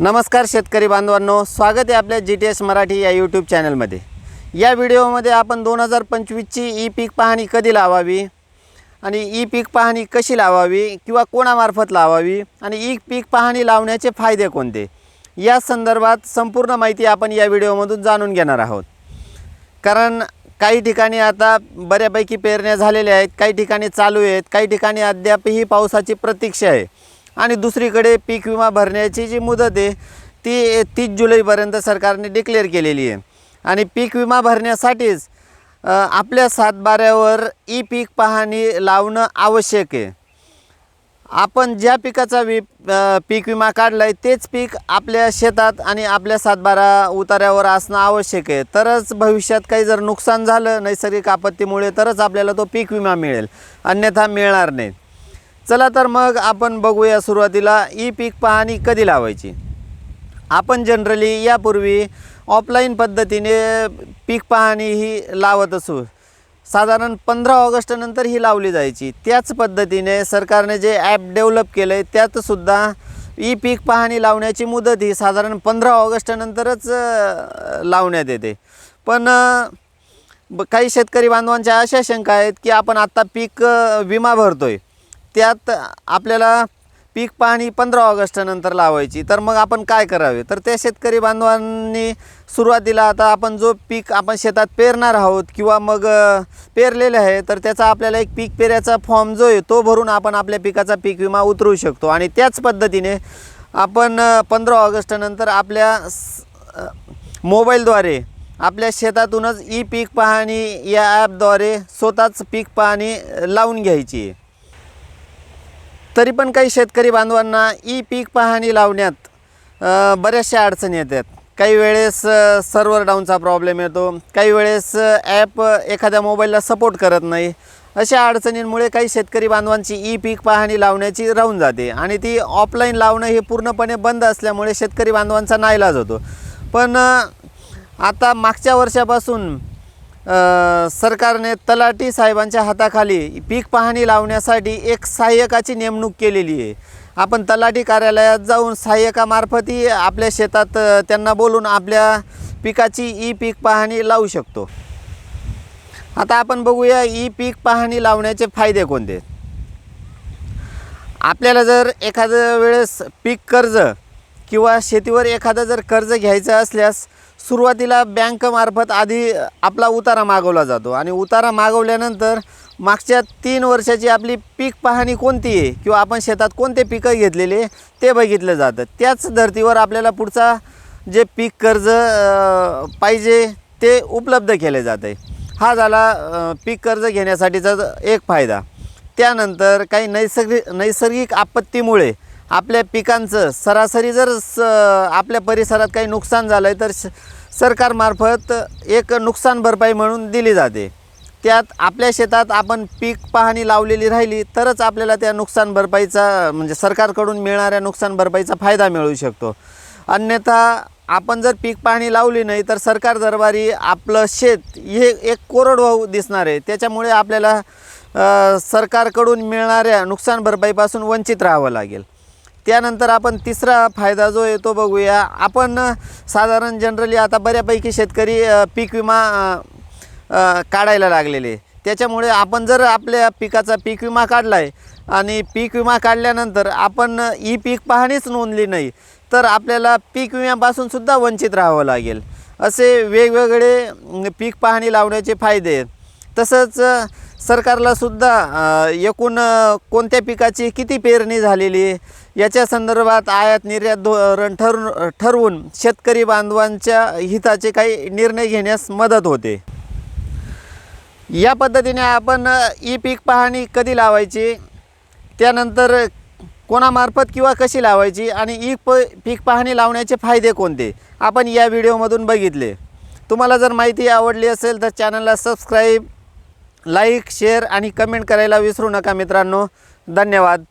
नमस्कार शेतकरी बांधवांनो स्वागत आहे आपल्या जी टी एस मराठी या यूट्यूब चॅनलमध्ये या व्हिडिओमध्ये आपण दोन हजार पंचवीसची ई पीक पाहणी कधी लावावी आणि ई पीक पाहणी कशी लावावी किंवा कोणामार्फत लावावी आणि ई पीक पाहणी लावण्याचे फायदे कोणते? या संदर्भात संपूर्ण माहिती आपण या व्हिडिओमधून जाणून घेणार आहोत. कारण काही ठिकाणी आता बऱ्यापैकी पेरण्या झालेल्या आहेत काही ठिकाणी चालू आहेत काही ठिकाणी अद्यापही पावसाची प्रतीक्षा आहे. आणि दुसरीकडे पीक विमा भरण्याची जी मुदत आहे ती तीस जुलैपर्यंत सरकारने डिक्लेअर केलेली आहे. आणि पीक विमा भरण्यासाठीच आपल्या सातबाऱ्यावर ई पीक पाहणी लावणं आवश्यक आहे. आपण ज्या पिकाचा वि पीक विमा काढला आहे तेच पीक आपल्या शेतात आणि आपल्या सातबारा उतार्यावर असणं आवश्यक आहे. तरच भविष्यात काही जर नुकसान झालं नैसर्गिक आपत्तीमुळे तरच आपल्याला तो पीक विमा मिळेल. अन्यथा मिळणार नाही. चला तर मग आपण बघूया सुरुवातीला ई पीक पाहणी कधी लावायची? आपण जनरली यापूर्वी ऑफलाईन पद्धतीने पीक पाहणी ही लावत असू. साधारण पंधरा ऑगस्टनंतर ही लावली जायची. त्याच पद्धतीने सरकारने जे ॲप डेव्हलप केलं आहे त्यातसुद्धा ई पीक पाहणी लावण्याची मुदत ही साधारण पंधरा ऑगस्टनंतरच लावण्यात येते. पण काही शेतकरी बांधवांच्या अशा शंका आहेत की आपण आत्ता पीक विमा भरतो आहे त्यात आपल्याला पीक पाहणी पंधरा ऑगस्टनंतर लावायची. तर मग आपण काय करावे? तर त्या शेतकरी बांधवांनी सुरुवातीला आता आपण जो पीक आपण शेतात पेरणार आहोत किंवा मग पेरलेले आहे तर त्याचा आपल्याला एक पीक पेऱ्याचा फॉर्म जो आहे तो भरून आपण आपल्या पिकाचा पीक विमा उतरवू शकतो. आणि त्याच पद्धतीने आपण पंधरा ऑगस्टनंतर आपल्या मोबाईलद्वारे आपल्या शेतातूनच ई पीक पाहणी या ॲपद्वारे स्वतःच पीक पाहणी लावून घ्यायची. आहे तरी पण काही शेतकरी बांधवांना ई पीक पाहणी लावण्यात बऱ्याचशा अडचणी येतात. काही वेळेस सर्व्हर डाऊनचा प्रॉब्लेम येतो. काही वेळेस ॲप एखाद्या मोबाईलला सपोर्ट करत नाही. अशा अडचणींमुळे काही शेतकरी बांधवांची ई पीक पाहणी लावण्याची राहून जाते. आणि ती ऑफलाईन लावणं हे पूर्णपणे बंद असल्यामुळे शेतकरी बांधवांचा नाईलाज होतो. पण आता मागच्या वर्षापासून सरकारने तलाटी साहेबांच्या हाताखाली पीक पाहणी लावण्यासाठी एक सहाय्यकाची नेमणूक केलेली आहे. आपण तलाठी कार्यालयात जाऊन सहाय्यकामार्फतही आपल्या शेतात त्यांना बोलून आपल्या पिकाची ई पीक पाहणी लावू शकतो. आता आपण बघूया ई पीक पाहणी लावण्याचे फायदे कोणते? आपल्याला जर एखाद्या वेळेस पीक कर्ज किंवा शेतीवर एखादा जर कर्ज घ्यायचं असल्यास सुरुवातीला बँकमार्फत आधी आपला उतारा मागवला जातो. आणि उतारा मागवल्यानंतर मागच्या तीन वर्षाची आपली पीक पाहणी कोणती आहे? किंवा आपण शेतात कोणते पिकं घेतलेले ते बघितलं जातं. त्याच धर्तीवर आपल्याला पुढचा जे पीक कर्ज पाहिजे ते उपलब्ध केले जाते. हा झाला पीक कर्ज घेण्यासाठीचा एक फायदा. त्यानंतर काही नैसर्गिक नैसर्गिक आपत्तीमुळे आपल्या पिकांचं सरासरी जर स आपल्या परिसरात काही नुकसान झालं आहे तर श सरकारमार्फत एक नुकसान भरपाई म्हणून दिली जाते. त्यात आपल्या शेतात आपण पीक पाहणी लावलेली राहिली तरच आपल्याला त्या नुकसान भरपाईचा म्हणजे सरकारकडून मिळणाऱ्या नुकसान भरपाईचा फायदा मिळू शकतो. अन्यथा आपण जर पीक पाहणी लावली नाही तर सरकार दरबारी आपलं शेत हे एक कोरडवाहू दिसणार आहे. त्याच्यामुळे आपल्याला सरकारकडून मिळणाऱ्या नुकसान भरपाईपासून वंचित राहावं लागेल. त्यानंतर आपण तिसरा फायदा जो आहे तो बघूया. आपण साधारण जनरली आता बऱ्यापैकी शेतकरी पीक विमा काढायला लागलेले. त्याच्यामुळे आपण जर आपल्या पिकाचा पीक विमा काढला आहे आणि पीक विमा काढल्यानंतर आपण ई पीक पाहणीच नोंदली नाही तर आपल्याला पीक विम्यापासून सुद्धा वंचित राहावं लागेल. असे वेगवेगळे पीक पाहणी लावण्याचे फायदे आहेत. तसंच सरकारला सुद्धा एकूण कोणत्या पिकाची किती पेरणी झालेली आहे याच्या संदर्भात आयात निर्यात धोरण ठर ठरवून शेतकरी बांधवांच्या हिताचे काही निर्णय घेण्यास मदत होते. या पद्धतीने आपण ई पीक पाहणी कधी लावायची त्यानंतर कोणामार्फत किंवा कशी लावायची आणि ई प पीक पाहणी लावण्याचे फायदे कोणते आपण या व्हिडिओमधून बघितले. तुम्हाला जर माहिती आवडली असेल तर चॅनलला सबस्क्राईब लाईक शेअर आणि कमेंट करायला विसरू नका मित्रांनो. धन्यवाद.